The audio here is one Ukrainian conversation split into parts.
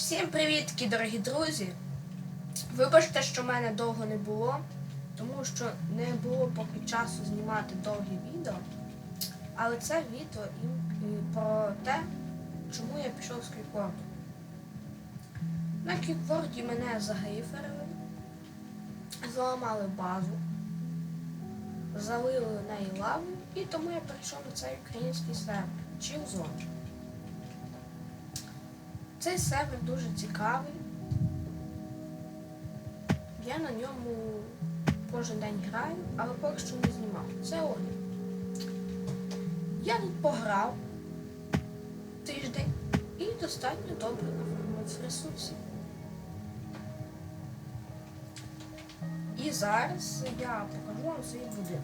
Всім привітки, дорогі друзі! Вибачте, що мене довго не було, тому що не було поки часу знімати довгі відео. Але це відео і, про те, чому я пішов з кікборду. На кікборді мене загейферили, зламали базу, залили неї лавою, і тому я перейшов на цей український сервер Chillzone. Цей сервер дуже цікавий. Я на ньому кожен день граю, але поки що не знімав. Це огляд. Я тут пограв тиждень і достатньо добре нафармив ресурсів. І зараз я покажу вам свій будинок.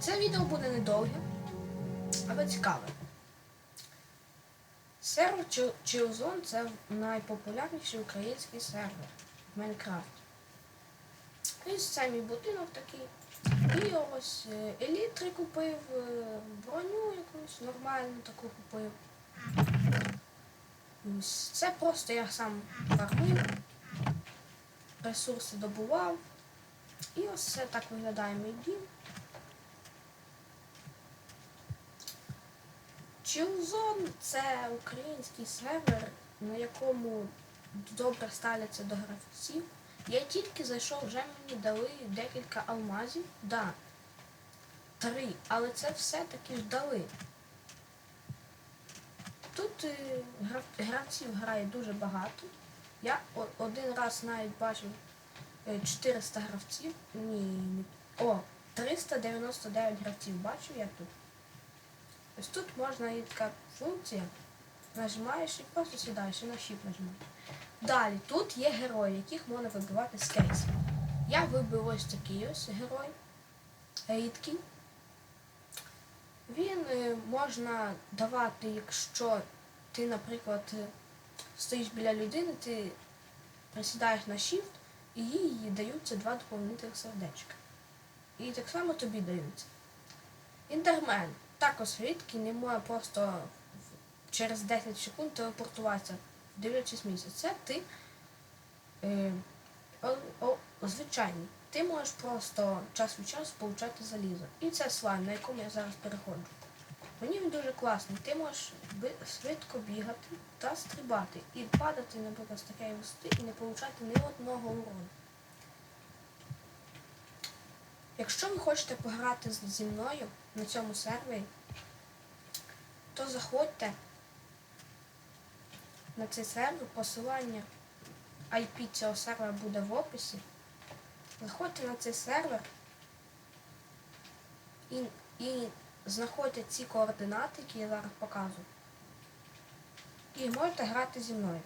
Це відео буде недовге, але цікаве. Сервер Chill- Chillzone це найпопулярніший український сервер в Майнкрафті. Ось це мій будинок такий. І ось е, елітри купив, е, броню якусь нормальну таку купив. Ось Це просто я сам фармив, ресурси добував. І ось це так виглядає мій дім. Chillzone – це український сервер, на якому добре ставляться до гравців. Я тільки зайшов, вже мені дали декілька алмазів. Да, три, але це все-таки дали. Тут е, гравців грає дуже багато. Я один раз навіть бачив е, 400 гравців. Ні. О, 399 гравців бачив я тут. Ось тут можна є така функція. Нажимаєш і просто сідаєш і на щіп нажимаєш. Далі тут є герої, яких можна вибивати з кейсів. Я вибив ось такий ось герой. Рідкий. Він е, можна давати, якщо ти, наприклад, стоїш біля людини, ти присідаєш на shift і їй даються два доповнительних сердечка. І так само тобі даються. Інтермен також рідкий, не може просто через 10 секунд телепортуватися, дивлячись місяць. Це ти е, о, о, звичайний. Ти можеш просто час від часу получати залізо. І це слайм, на якому я зараз переходжу. Мені він дуже класний. Ти можеш швидко бігати та стрибати. І падати, наприклад, з такої висоти і не получати ні одного урону. Якщо ви хочете пограти зі мною на цьому сервері, то заходьте на цей сервер. Посилання IP цього сервера буде в описі. Заходьте на цей сервер і, і знаходьте ці координати, які я зараз показую. І можете грати зі мною.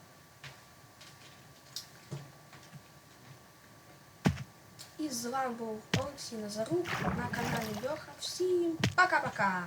І з вами був Олексій Назарук на каналі Льоха. Всім пока-пока!